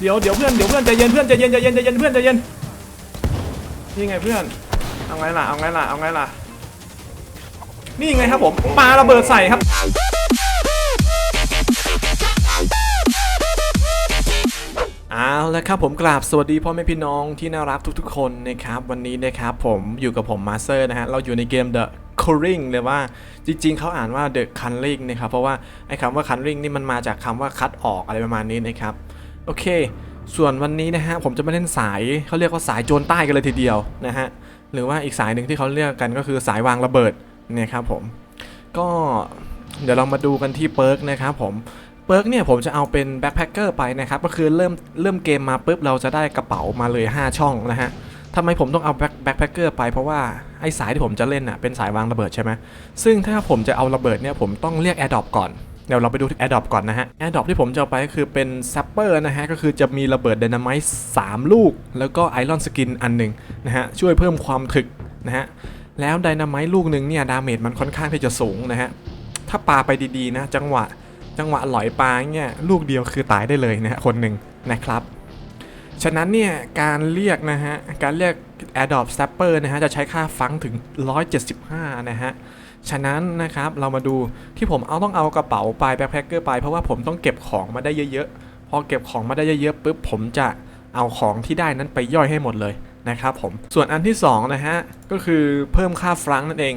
เดี๋ยวเดี๋ยวเพื่อนเดี๋ยวเพื่อนใจเย็นเพื่อนใจเย็นใจเย็นใจเย็นเพื่อนใจเย็นนี่ไงเพื่อนเอาไงล่ะเอาไงล่ะเอาไงล่ะนี่ไงครับผมปาระเบิดใส่ครับเอาละครับผมกราบสวัสดีพ่อแม่พี่น้องที่น่ารักทุกๆ คนนะครับวันนี้นะครับผมอยู่กับผมมาสเตอร์นะฮะเราอยู่ในเกม The Culling เลยว่าจริงๆ เขาอ่านว่า The Culling นะครับเพราะว่าไอ้คำว่า Culling นี่มันมาจากคำว่าคัดออกอะไรประมาณนี้นะครับ โอเค ส่วนวันนี้นะฮะผมจะมาเล่นสายเขาเรียกว่าสายโจรใต้กันเลยทีเดียวนะฮะหรือว่าอีกสายหนึ่งที่เขาเรียกกันก็คือสายวางระเบิดเนี่ยครับผมก็เดี๋ยวเรามาดูกันที่เปิร์กนะครับผมเปิร์กเนี่ยผมจะเอาเป็นแบ็คแพคเกอร์ไปนะครับก็คือเริ่มเริ่มเกมมาปุ๊บเราจะได้กระเป๋ามาเลย 5 ช่องนะฮะทำไมผมต้องเอาแบ็คแบ็คแพคเกอร์ไปเพราะว่าไอ้สายที่ผมจะเล่นอะเป็นสายวางระเบิดใช่ไหมซึ่งถ้าผมจะเอาระเบิดเนี่ยผมต้องเรียก a อ r d r o p ก่อน เดี๋ยวเราไปดู a อ r d r o p ก่อนนะฮะ a อ r d r o p ที่ผมจะเอาไปก็คือเป็นซัปเปอร์นะฮะ ก็คือจะมีระเบิด d y นา m i t e 3ลูก แล้วก็ไอรอนสกินอันหนึ่งนะฮะ ช่วยเพิ่มความถึกนะฮะ แล้ว d y นา m i t ลูกหนึ่งเนี่ย ดาเมจมันค่อนข้างที่จะสูงนะฮะ ถ้าปาไปดีๆนะ จังหวะ จังหวะหลอยปลาเนี่ยลูกเดียวคือตายได้เลยนะฮะคนหนึ่งนะครับฉะนั้นเนี่ยการเรียกนะฮะ การเรียก Adopt Stepper นะฮะ จะใช้ค่าฟังถึง 175 นะฮะ ฉะนั้นนะครับเรามาดูที่ผมเอาต้องเอากระเป๋าไปแบ็คแพคเกอร์ไปเพราะว่าผมต้องเก็บของมาได้เยอะๆ พอเก็บของมาได้เยอะๆปุ๊บผมจะเอาของที่ได้นั้นไปย่อยให้หมดเลยนะครับผมส่วนอันที่สองนะฮะก็คือเพิ่มค่าฟรังนั่นเอง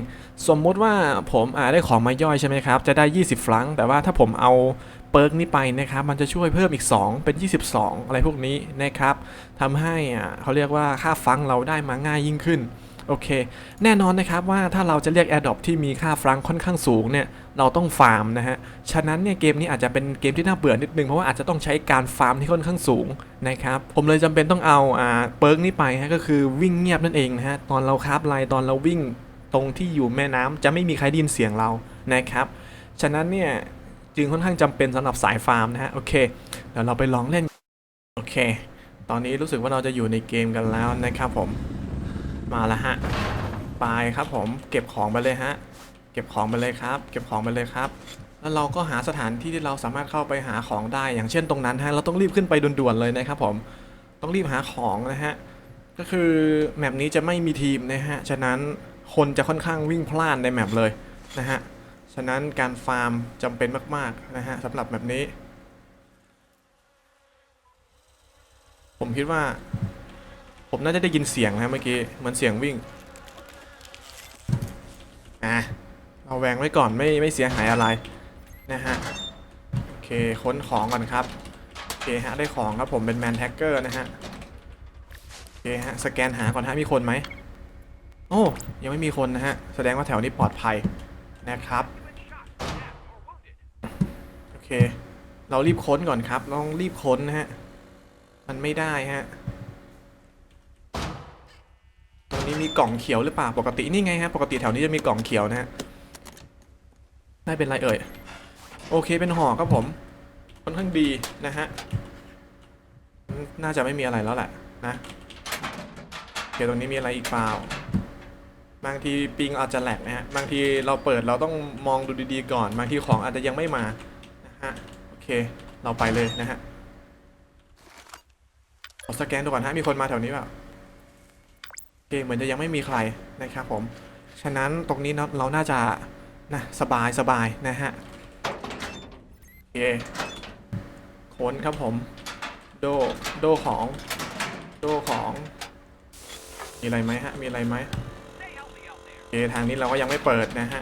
สมมุติว่าผมาได้ของมาย่อยใช่ไหมครับจะได้ 20 ฟรังแต่ว่าถ้าผมเอาเปิร์กนี้ไปนะครับมันจะช่วยเพิ่มอีก 2 เป็น 22 อะไรพวกนี้นะครับทำให้อ่าเขาเรียกว่าค่าฟังเราได้มาง่ายยิ่งขึ้น โอเค แน่นอนนะครับว่าถ้าเราจะเรียก a อ r d r o p ที่มีค่าฟรังก์ค่อนข้างสูงเนี่ยเราต้องฟาร์มนะฮะ ฉะนั้นเนี่ยเกมนี้อาจจะเป็นเกมที่น่าเบื่อนิดนึง เพราะว่าอาจจะต้องใช้การฟาร์มที่ค่อนข้างสูงนะครับ ผมเลยจำเป็นต้องเอาอ่าเปิร์กนี้ไปฮะก็คือวิ่งเงียบนั่นเองนะฮะตอนเราคราฟไลน์ตอนเราวิ่งตรงที่อยู่แม่น้ำจะไม่มีใครได้ยินเสียงเรานะครับ ฉะนั้นเนี่ยจึงค่อนข้างจำเป็นสำหรับสายฟาร์มนะฮะโอเคเดี๋ยวเราไปลองเล่นโอเค ตอนนี้รู้สึกว่าเราจะอยู่ในเกมกันแล้วนะครับผม มาแล้วฮะไปครับผมเก็บของไปเลยฮะเก็บของไปเลยครับ เก็บของไปเลยครับ แล้วเราก็หาสถานที่ที่เราสามารถเข้าไปหาของได้อย่างเช่นตรงนั้นฮะเราต้องรีบขึ้นไปด่วนๆเลยนะครับผมต้องรีบหาของนะฮะก็คือแมปนี้จะไม่มีทีมนะฮะฉะนั้นคนจะค่อนข้างวิ่งพลานในแมปเลยนะฮะฉะนั้นการฟาร์มจำเป็นมากๆนะฮะสำหรับแมปนี้ ผมคิดว่า ผมน่าจะได้ยินเสียงนะเมื่อกี้เหมือนเสียงวิ่งอะเราแวงไว้ก่อนไม่ไม่เสียหายอะไรนะฮะโอเคค้นของก่อนครับโอเคฮะได้ของครับผมเป็นแมนแท็กเกอร์นะฮะโอเคฮะสแกนหาก่อนฮะมีคนไหมโอ้ยังไม่มีคนนะฮะแสดงว่าแถวนี้ปลอดภัยนะครับโอเค เรารีบค้นก่อนครับลองรีบค้นนะฮะมันไม่ได้ฮะ ตรง นี้มีกล่องเขียวหรือเปล่าปกตินี่ไงฮะปกติแถวนี้จะมีกล่องเขียวนะฮะได้เป็นไรเอ่ยโอเคเป็นห่อครับผมค่อนข้างดีนะฮะน่าจะไม่มีอะไรแล้วแหละนะโอเคตรงนี้มีอะไรอีกเปล่าบางทีปิงอาจจะแหลกนะฮะบางทีเราเปิดเราต้องมองดูดีๆก่อน บางทีของอาจจะยังไม่มานะฮะโอเคเราไปเลยนะฮะขอสแกนดูก่อนฮะมีคนมาแถวนี้เปล่า เคเหมือนจะยังไม่มีใครนะครับผม ฉะนั้นตรงนี้เราน่าจะนะสบายสบายนะฮะโอเคค้นครับผม โดโดของโดของ มีอะไรไหมฮะ มีอะไรไหมโอเคทางนี้เราก็ยังไม่เปิดนะฮะ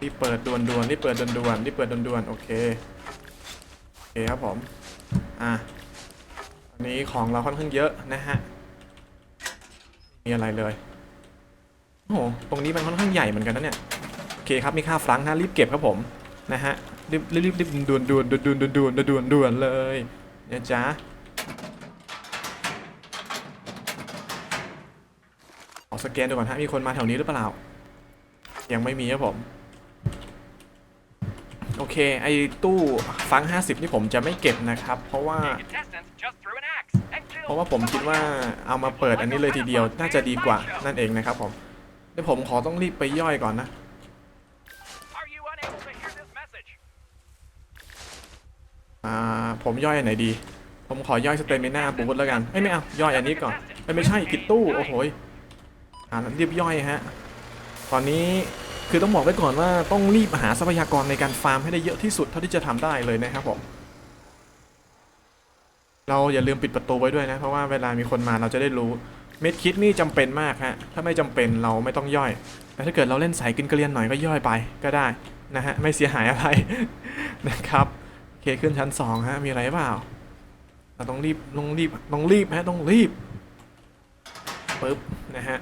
รีบเปิดด่วนด่วนรีบเปิดด่วนด่วนรีบเปิดด่วนด่วนโอเคโอเคครับผม อะอันนี้ของเราค่อนข้างเยอะนะฮะ มีอะไรเลย โอ้โห ตรงนี้มันค่อนข้างใหญ่เหมือนกันนะเนี่ย โอเคครับ มีค่าฟรังนะรีบเก็บครับผม นะฮะ รีบรีบรีบรีบด่วนด่วนด่วนด่วนด่วนด่วนด่วนด่วนเลยนะจ๊ะขอสแกนดูก่อนฮะ มีคนมาแถวนี้หรือเปล่า ยังไม่มีครับผม โอเค ไอ้ตู้ฟัง 50 นี่ผมจะไม่เก็บนะครับ เพราะว่า เพราะ killed ว่าผมคิดว่าเอามาเปิดอันนี้เลยทีเดียวน่าจะดีกว่านั่นเองนะครับผมเดี๋ยวผมขอต้องรีบไปย่อยก่อนนะ Are you unable to hear this message? อ่าผมย่อยอันไหนดี ผมขอย่อยสเตมิน่าบูทแล้วกันเอ้ยไม่เอาย่อยอันนี้ก่อนเอ้ยไม่ใช่กิดตู้โอ้โหยอ่ารีบย่อยฮะตอนนี้คือต้องบอกไว้ก่อนว่าต้องรีบหาทรัพยากรในการฟาร์มให้ได้เยอะที่สุดเท่าที่จะทำได้เลยนะครับผม เราอย่าลืมปิดประตูไว้ด้วยนะ เพราะว่าเวลามีคนมาเราจะได้รู้ เม็ดคิดนี่จำเป็นมากฮะ ถ้าไม่จำเป็นเราไม่ต้องย่อย แต่ถ้าเกิดเราเล่นสายกินกระเรียนหน่อยก็ย่อยไปก็ได้นะฮะ ไม่เสียหายอะไรนะครับโอเคขึ้นชั้นสองฮะ มีอะไรเปล่า เราต้องรีบต้องรีบต้องรีบฮะต้องรีบปึ๊บนะฮะ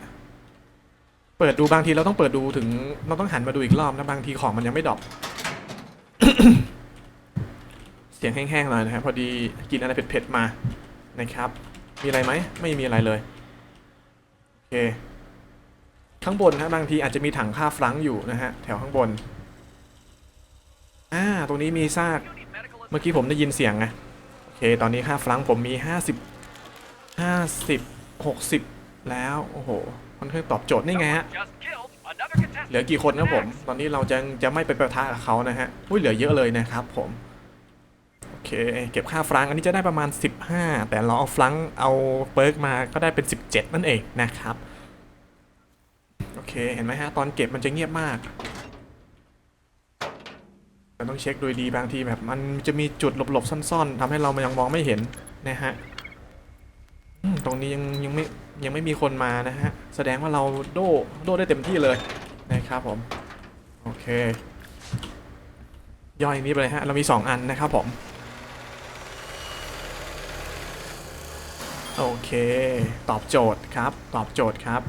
เปิดดูบางทีเราต้องเปิดดูถึงเราต้องหันมาดูอีกรอบนะบางทีของมันยังไม่ดรอป เสียงแห้งๆหน่อยนะครับพอดีกินอะไรเผ็ดๆมานะครับ มีอะไรไหมไม่มีอะไรเลยโอเคข้างบนนะบางทีอาจจะมีถังค่าฟรังอยู่นะฮะแถวข้างบนอ่าตรงนี้มีซากเมื่อกี้ผมได้ยินเสียงไงโอเค ตอนนี้ค่าฟรังผมมี 50 50 60 แล้วโอ้โหมันเพิ่งตอบโจทย์นี่ไงฮะเหลือกี่คนครับผม ตอนนี้เราจะจะไม่ไปประทะกับเขานะฮะอุ้ยเหลือเยอะเลยนะครับผม โอเค เก็บค่าฟรังอันนี้จะได้ประมาณ 15 แต่เราเอาฟรังเอาเปิร์กมาก็ได้เป็น 17 นั่นเองนะครับ โอเค เห็นไหมฮะ ตอนเก็บมันจะเงียบมากเราต้องเช็คโดยดีบางทีแบบมันจะมีจุดหลบๆซ่อนๆทำให้เรามันยังมองไม่เห็นนะฮะตรงนี้ยังยังไม่ยังไม่มีคนมานะฮะ แสดงว่าเราโดโดได้เต็มที่เลยนะครับผม โอเค ย่อยนี้ไปเลยฮะ เรามี 2 อันนะครับผม โอเค ตอบโจทย์ครับ ตอบโจทย์ครับ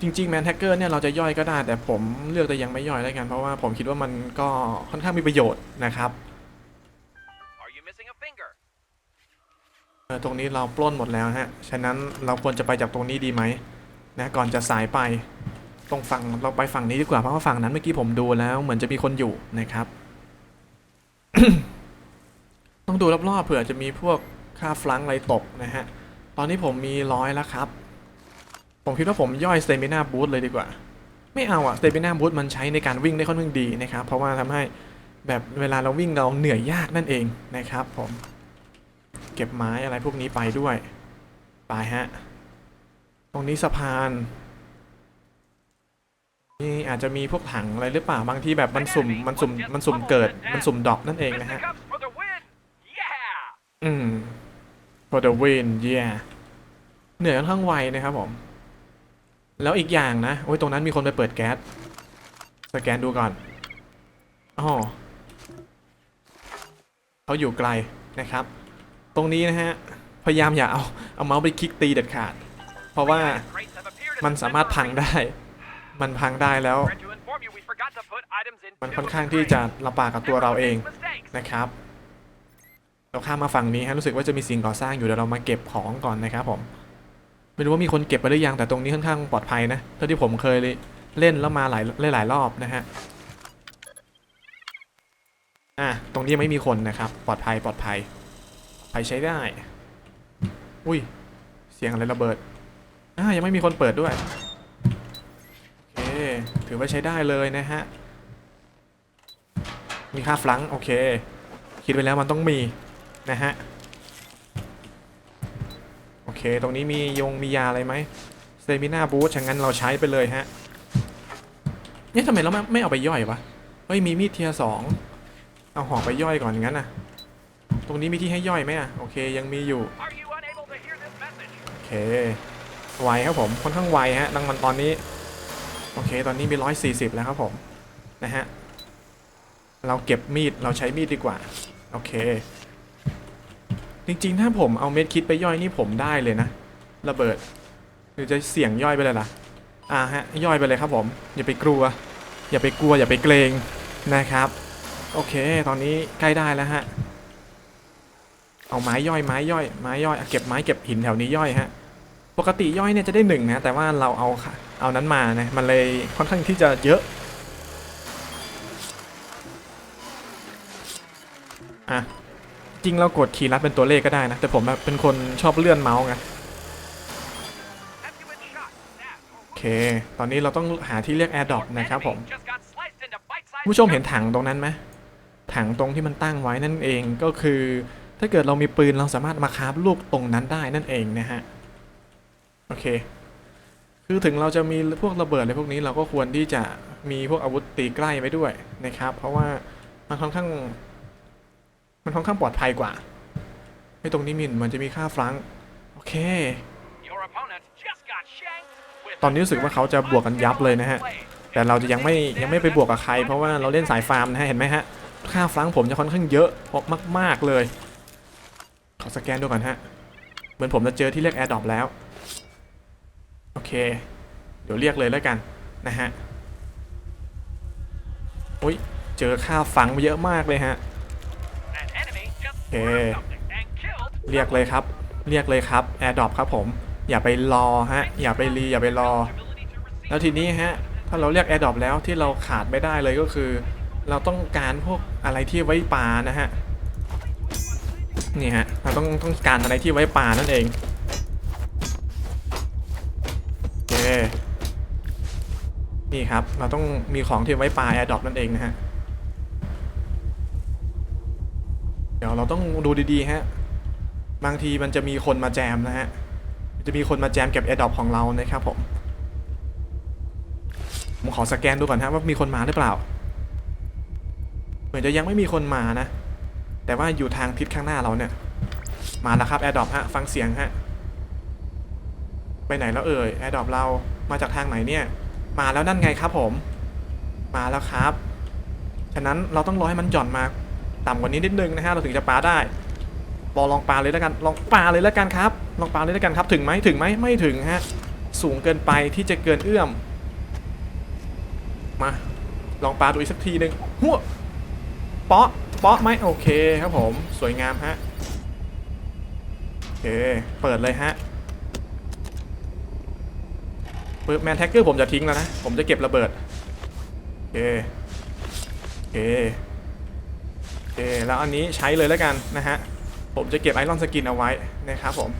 จริงๆแมนแท็กเกอร์เนี่ยเราจะย่อยก็ได้ แต่ผมเลือกแต่ยังไม่ย่อยแล้วกันเพราะว่าผมคิดว่ามันก็ค่อนข้างมีประโยชน์นะครับ Are you missing a finger? เออตรงนี้เราปล้นหมดแล้วฮะ ฉะนั้นเราควรจะไปจากตรงนี้ดีไหมนะก่อนจะสายไปตรงฝั่งเราไปฝั่งนี้ดีกว่าเพราะว่าฝั่งนั้นเมื่อกี้ผมดูแล้วเหมือนจะมีคนอยู่นะครับ ต้องดูรอบๆเผื่อจะมีพวกค่าฟลังก์อะไรตกนะฮะ ตอนนี้ผมมีร้อยแล้วครับ ผมคิดว่าผมย่อยสเตมินาบูทเลยดีกว่า ไม่เอาอะสเตมินาบูทมันใช้ในการวิ่งได้ค่อนข้างดีนะครับ เพราะว่าทำให้แบบเวลาเราวิ่งเราเหนื่อยยากนั่นเองนะครับผม เก็บไม้อะไรพวกนี้ไปด้วย ไปฮะ ตรงนี้สะพานนี่อาจจะมีพวกถังอะไรหรือเปล่าบางทีแบบมันสุ่มมันสุ่มมันสุ่มเกิดมันสุ่มดรอปนั่นเองนะฮะ Fisticuffs for the win. Yeah. อืม for the win yeah เหนื่อยค่อนข้างไวนะครับผม แล้วอีกอย่างนะ โอ้ย ตรงนั้นมีคนไปเปิดแก๊ส สแกนดูก่อนอ๋อเขาอยู่ไกลนะครับ ตรงนี้นะฮะ พยายามอย่าเอา เอาเมาส์ไปคลิกตีเด็ดขาด เพราะว่ามันสามารถพังได้ มันพังได้แล้ว มันค่อนข้างที่จะลำบากกับตัวเราเองนะครับ เราข้ามมาฝั่งนี้ฮะรู้สึกว่าจะมีสิ่งก่อสร้างอยู่เดี๋ยวเรามาเก็บของก่อนนะครับผมไม่รู้ว่ามีคนเก็บไปหรือยังแต่ตรงนี้ค่อนข้างปลอดภัยนะเท่าที่ผมเคยเล่นแล้วมาหลายหลายรอบนะฮะอะตรงนี้ไม่มีคนนะครับ ปลอดภัยปลอดภัยปลอดภัยใช้ได้ อุ้ย เสียงอะไรระเบิดอ่ายังไม่มีคนเปิดด้วยโอเคถือว่าใช้ได้เลยนะฮะมีค่าฟลังโอเค คิดไว้แล้วมันต้องมี นะฮะ โอเค ตรงนี้มียงมียาอะไรไหมเซมินาบูทฉะนั้นเราใช้ไปเลยฮะ เนี่ยทำไมเราไม่ไม่เอาไปย่อยวะ เฮ้ย มีมีดเทียสองเอาหอกไปย่อยก่อนงั้นนะตรงนี้มีที่ให้ย่อยไหมอะ โอเค ยังมีอยู่ โอเค ไวครับผม ค่อนข้างไวฮะดังมันตอนนี้ โอเค ตอนนี้มี 140 แล้วครับผม นะฮะ เราเก็บมีด เราใช้มีดดีกว่า โอเค จริงๆ ถ้าผมเอาเม็ดคิดไปย่อยนี่ผมได้เลยนะ ระเบิด หรือจะเสี่ยงย่อยไปเลยล่ะ อ่าฮะ ย่อยไปเลยครับผม อย่าไปกลัว อย่าไปกลัว อย่าไปเกรงนะครับ โอเค ตอนนี้ใกล้ได้แล้วฮะ เอาไม้ย่อยไม้ย่อยไม้ย่อยอะเก็บไม้เก็บหินแถวนี้ย่อยฮะ ปกติย่อยเนี่ยจะได้หนึ่งนะ แต่ว่าเราเอาค่ะเอานั้นมานะ มันเลยค่อนข้างที่จะเยอะ จริงเรากดคีย์ลัดเป็นตัวเลขก็ได้นะ แต่ผมแบบเป็นคนชอบเลื่อนเมาส์ไงโอเค ตอนนี้เราต้องหาที่เรียก Air Drop Your นะครับผมผู้ชมเห็นถังตรงนั้นไหมถังตรงที่มันตั้งไว้นั่นเองก็คือ ถ้าเกิดเรามีปืนเราสามารถมาคาฟลูกตรงนั้นได้นั่นเองนะฮะโอเค คือถึงเราจะมีพวกระเบิดอะไรพวกนี้เราก็ควรที่จะมีพวกอาวุธตีใกล้ไว้ด้วยนะครับ เพราะว่ามันค่อนข้าง มันค่อนข้างปลอดภัยกว่าไม่ตรงนี้มินมันจะมีค่าฟรังก์โอเค Your opponent just got shanked with ตอนนี้รู้สึกว่าเขาจะบวกกันยับเลยนะฮะ แต่เราจะยังไม่ยังไม่ไปบวกกับใคร เพราะว่าเราเล่นสายฟาร์มนะฮะเห็นไหมฮะ ค่าฟรังก์ผมจะค่อนข้างเยอะมาก ๆเลยขอสแกนดูก่อนฮะ เหมือนผมจะเจอที่เรียกแอร์ดรอปแล้ว โอเค เดี๋ยวเรียกเลยแล้วกันนะฮะอุ้ยเจอค่าฟังเยอะมากเลยฮะ เรียกเลยครับ เรียกเลยครับแอร์ดรอปครับผม อย่าไปรอฮะ อย่าไปรีอย่าไปรอ แล้วทีนี้ฮะ ถ้าเราเรียก a อ r d r o p แล้วที่เราขาดไม่ได้เลยก็คือ เราต้องการพวกอะไรที่ไว้ปลานะฮะ นี่ฮะ เราต้องต้องการอะไรที่ไว้ปลานั่นเองโอเคนี่ครับ เราต้องมีของที่ไว้ปลา a อ r d r o p นั่นเองนะฮะ เราต้องดูดีๆฮะ บางทีมันจะมีคนมาแจมนะฮะ จะมีคนมาแจมเก็บ a อ r d r o p ของเรานะครับผม ผมขอสแกนดูก่อนฮะว่ามีคนมาหรือเปล่า เหมือนจะยังไม่มีคนมานะ แต่ว่าอยู่ทางทิศข้างหน้าเราเนี่ย มาแล้วครับแอร์ดอปฮะ ฟังเสียงฮะ ไปไหนแล้วเอ่ยแอร์ดอปเรา มาจากทางไหนเนี่ย มาแล้วนั่นไงครับผม มาแล้วครับ ฉะนั้นเราต้องรอให้มันหย่อนมา ต่ำกว่านี้นิดนึงนะฮะเราถึงจะปาได้บอลลองปาเลยแล้วกันลองปาเลยแล้วกันครับ ลองปาเลยแล้วกันครับ ถึงไหมถึงไหมไม่ถึงฮะสูงเกินไปที่จะเกินเอื้อม มา ลองปาดูอีกสักทีหนึ่งหัวเปาะเปาะไหมโอเคครับผมสวยงามฮะโอเคเปิดเลยฮะเปิดแมนแท็กเกอร์ผมจะทิ้งแล้วนะ ผมจะเก็บระเบิดโอเคโอเค เคแล้วอันนี้ใช้เลยแล้วกันนะฮะ ผมจะเก็บไอรอนสกินเอาไว้นะครับผม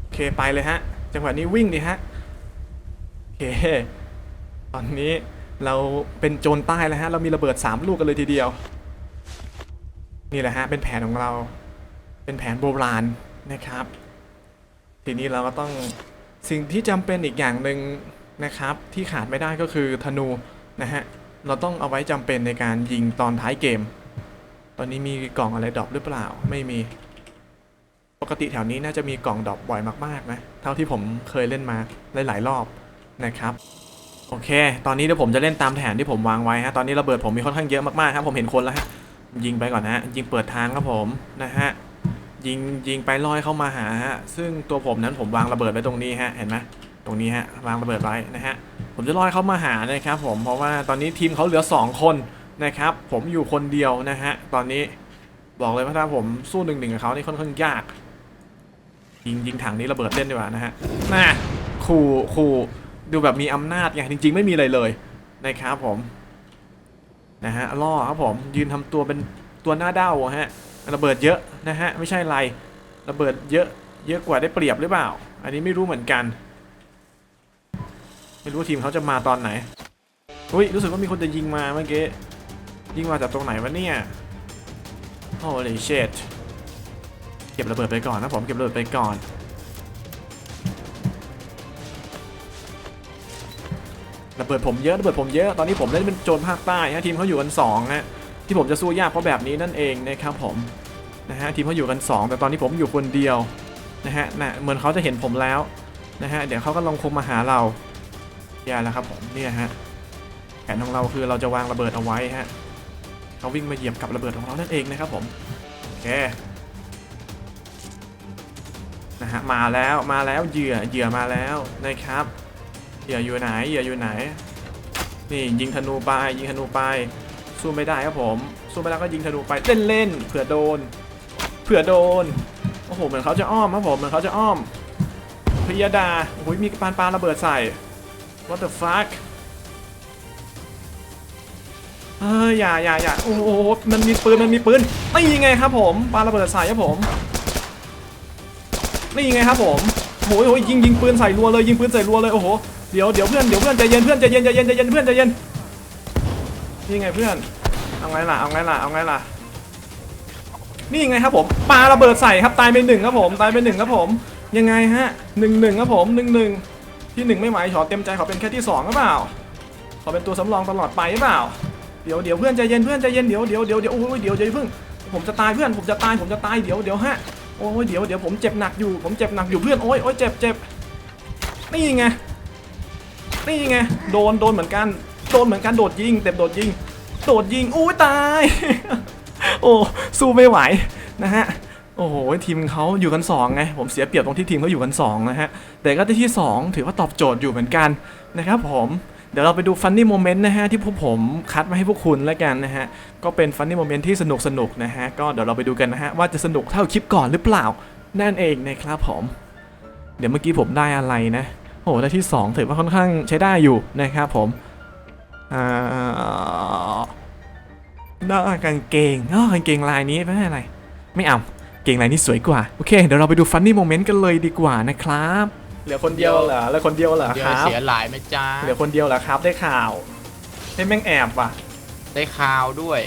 โอเคไปเลยฮะ จังหวะนี้วิ่งดิฮะ โอเค ตอนนี้เราเป็นโจรใต้แล้วฮะ เรามีระเบิด 3 ลูกกันเลยทีเดียว นี่แหละฮะ เป็นแผนของเรา เป็นแผนโบราณนะครับ ทีนี้เราก็ต้องสิ่งที่จำเป็นอีกอย่างหนึ่งนะครับ ที่ขาดไม่ได้ก็คือธนูนะฮะ เราต้องเอาไว้จำเป็นในการยิงตอนท้ายเกม ตอนนี้มีกล่องอะไรดรอปหรือเปล่า ไม่มี ปกติแถวนี้น่าจะมีกล่องดรอปบ่อยมากๆนะ เท่าที่ผมเคยเล่นมาหลายๆรอบนะครับ โอเค ตอนนี้เดี๋ยวผมจะเล่นตามแผนที่ผมวางไว้ฮะ ตอนนี้ระเบิดผมมีค่อนข้างเยอะมากๆครับ ผมเห็นคนแล้วฮะ ยิงไปก่อนนะฮะ ยิงเปิดทางครับผมนะฮะ ยิงยิงไปลอยเข้ามาหาฮะ ซึ่งตัวผมนั้นผมวางระเบิดไว้ตรงนี้ฮะ เห็นไหมตรงนี้ฮะ วางระเบิดไว้นะฮะ ผมจะลอยเข้ามาหานะครับผม เพราะว่าตอนนี้ทีมเขาเหลือ 2 คน นะครับ ผมอยู่คนเดียวนะฮะ ตอนนี้บอกเลยว่าถ้าผมสู้หนึ่งหนึ่งกับเขานี่ค่อนข้างยาก ยิงยิงถังนี้ระเบิดเล่นดีกว่านะฮะน่ะขู่ขู่ดูแบบมีอำนาจไงจริง ๆ ไม่มีอะไรเลยนะครับผมนะฮะล่อครับผมยืนทำตัวเป็นตัวหน้าเด้าอะฮะระเบิดเยอะนะฮะไม่ใช่ไรระเบิดเยอะเยอะกว่าได้เปรียบหรือเปล่า อันนี้ไม่รู้เหมือนกัน ไม่รู้ว่าทีมเขาจะมาตอนไหนอุ้ยรู้สึกว่ามีคนจะยิงมาเมื่อกี้ ยิงมาจากตรงไหนวะเนี่ย Holy shit เก็บระเบิดไปก่อนนะผมเก็บระเบิดไปก่อน ระเบิดผมเยอะระเบิดผมเยอะ ตอนนี้ผมเล่นเป็นโจรภาคใต้ฮะทีมเขาอยู่กัน2ฮะที่ผมจะสู้ยากเพราะแบบนี้นั่นเองนะครับผมนะฮะทีมเขาอยู่กัน 2 แต่ตอนนี้ผมอยู่คนเดียวนะฮะนะเหมือนเขาจะเห็นผมแล้วนะฮะเดี๋ยวเขาก็ลงคงมาหาเราอย่าแล้วครับผมเนี่ยฮะแผนของเราคือเราจะวางระเบิดเอาไว้ฮะ เขาวิ่งมาเหยียบกับระเบิดของเรานั่นเองนะครับผมโอเคนะฮะมาแล้วมาแล้วเหยื่อเหยื่อมาแล้วนะครับเหยื่ออยู่ไหนเหยื่ออยู่ไหน นี่ยิงธนูไปยิงธนูไปสู้ไม่ได้ครับผมสู้ไม่ได้ก็ยิงธนูไปเล่นเล่นเผื่อโดนเผื่อโดนโอ้โหเหมือนเขาจะอ้อมครับผมเหมือนเขาจะอ้อมพิยดาโอ้โหมีปานปาระเบิดใส่ what the fuck เฮ้ยอย่าอย่าอย่าโอ้โหมันมีปืนมันมีปืนนี่ไงครับผมปาระเบิดใส่ครับผมนี่ไงครับผมโอ้ยโอ้ยยิงยิงปืนใส่รัวเลยยิงปืนใส่รัวเลยโอ้โหเดี๋ยวเดี๋ยวเพื่อนเดี๋ยวเพื่อนใจเย็นเพื่อนใจเย็นใจเย็นใจเย็นเพื่อนใจเย็นนี่ไงเพื่อนเอาไงล่ะเอาไงล่ะเอาไงล่ะนี่ไงครับผมปาระเบิดใส่ครับตายไปหนึ่งครับผมตายไปหนึ่งครับผมยังไงฮะหนึ่งหนึ่งครับผมหนึ่งหนึ่งที่หนึ่งไม่ไหวขอเต็มใจขอเป็นแค่ที่สองหรือเปล่าขอเป็นตัวสำรองตลอดไปหรือเปล่า เดี๋ยวเดี๋ยวเพื่อนใจเย็นเพื่อนใจเย็นเดี๋ยวเดี๋ยวเดี๋ยวเดี๋ยวโอ้ยเดี๋ยวเดี๋ยวเพิ่งผมจะตายเพื่อนผมจะตายผมจะตายเดี๋ยวเดี๋ยวฮะโอ้ยเดี๋ยวเดี๋ยวผมเจ็บหนักอยู่ผมเจ็บหนักอยู่เพื่อนโอ้ยโอ้ยเจ็บเจ็บนี่ไงนี่ไงโดนโดนเหมือนกันโดนเหมือนกันโดดยิงเต็มโดดยิง โดดยิงอุ้ยตาย โอ้สู้ไม่ไหวนะฮะโอ้โหทีมเขาอยู่กันสองไงผมเสียเปรียบตรงที่ทีมเขาอยู่กันสองนะฮะแต่ก็ได้ที่สองถือว่าตอบโจทย์อยู่เหมือนกันนะครับผม เดี๋ยวเราไปดูฟันนี่โมเมนต์นะฮะที่พวกผมคัดมาให้พวกคุณแล้วกันนะฮะ ก็เป็นฟันนี่โมเมนต์ที่สนุกสนุกๆนะฮะ ก็เดี๋ยวเราไปดูกันนะฮะ ว่าจะสนุกเท่าคลิปก่อนหรือเปล่า นั่นเองนะครับผม เดี๋ยวเมื่อกี้ผมได้อะไรนะ โอ้โหได้ที่สองถือว่าค่อนข้างใช้ได้อยู่นะครับผมอ่าได้กางเกงอ๋อกางเกงลายนี้ไม่ใช่อะไร ไม่เอา เกงลายนี้สวยกว่า โอเค เดี๋ยวเราไปดูฟันนี่โมเมนต์กันเลยดีกว่านะครับ เหลือคนเดียวเหรอเหลือคนเดียวเหรอเดี๋ยควรับ เสียหลายไหมจ้าเหลือคนเดียวเหรอครับ ได้ข่าวให้แม่งแอบว่ะ ได้ข่าวด้วย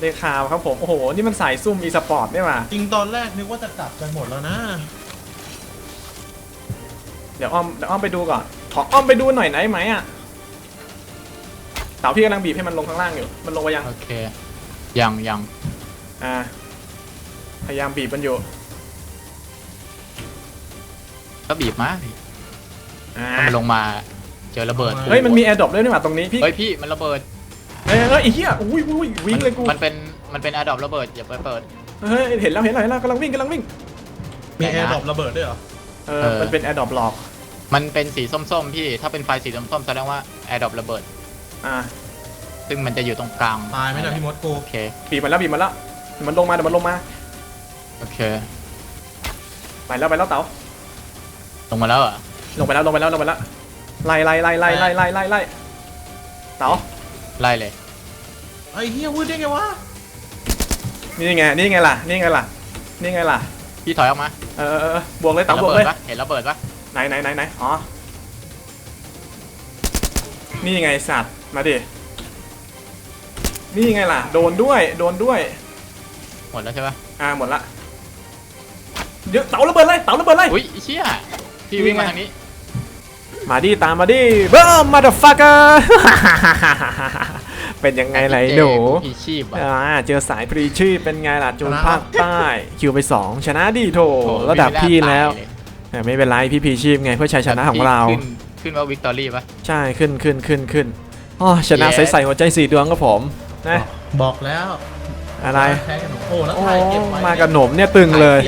ได้ข่าวครับผม โอ้โห นี่มันสายซุ่มอีสปอร์ตนี่มาจริงตอนแรกนึกว่าจะกลับกันหมดแล้วนะ เดี๋ยวอ้อมเดี๋ยวอ้อมไปดูก่อน ขออ้อมไปดูหน่อยได้ไหมอะเต่าพี่กำลังบีบให้มันลงข้างล่างอยู่ มันลงไปยัง โอเค ยังยังอ่า พยายามบีบมันอยู่ ก็บีบมาอ่าถ้ามันลงมาเจอระเบิดเฮ้ยมันมีแอร์ดรอปด้วยนี่หว่าตรงนี้พี่เฮ้ยพี่มันระเบิดเฮ้ยเฮ้ยไอ้เหี้ยอุ้ยอุ้ยวิ่งเลยกูมันเป็นมันเป็นอะดอประเบิดอย่าไปเปิด เฮ้ยเห็นแล้วเห็นแล้วเห็นแล้วกำลังวิ่งกำลังวิ่งมีไหนแอนะร์ดรอประเบิดด้วยเหรอเออเออ มันเป็นแอร์ดรอปหลอกมันเป็นสีส้มๆพี่ถ้าเป็นไฟสีส้มๆแสดงว่าแอร์ดอประเบิด อ่าซึ่งมันจะอยู่ตรงกลางตายไหมนะพี่มดกูโอเคบีบมันแล้วบีบมันแล้วเดี๋ยวมันลงมาเดี๋ยวมันลงมาโอเคไปแล้วไปแล้วเต๋า ลงมาแล้วเหรอะลงไปแล้วลงไปแล้วลงไปแล้วไล่ไล่ไล่ไล่ไล่ไล่ไล่ไล่เต๋าไล่เลยไอ้เฮียพูดได้ไงวะนี่ไงนี่ไงล่ะนี่ไงล่ะนี่ไงล่ะพี่ถอยออกมาเออเออเออบวกเลยเห็นเต๋าระบวกเบิเลดยปะเห็นระเบิดปะไหนไหนไหนไหนอ๋อนี่ไงสัตว์มาดินี่ไงล่ะ โดนด้วยโดนด้วยหมดแล้วใช่ปะอ่าหมดละเดี๋ยวเต๋าระเบิดเลยเต๋าระเบิดเลยอุ้ยไอ้เชี่ย พี่วิ่งมาทางนี้ มาดิตามมาดิเบิ้มมาเดอะฟักเกอร์เป็นยังไงล่ะไอ้หนูพี่ชีพอะอ่าเจอสายพรีชีพเป็นไงล่ะจูนภาคใต้คิวไป 2 ชนะดิโถโอ้ระดับพี่แล้วไม่น่าตายเยแต่ไม่เป็นไรพี่พรีชีพไงเพื่อชัยชนะของเราขึ้นขึ้นว่าวิกตอรี่ปะใช่ขึ้นขึ้นขึ้นขึ้นอ๋อชนะ Yes ใส่ใส่หัวใจสีดวงก็ผมนะบอกแล้วอะไรแพ้กันหนูโอ้แล้วโอ้ถ่ายเก็บไว้มากับหนมเนี่ยตึงเลย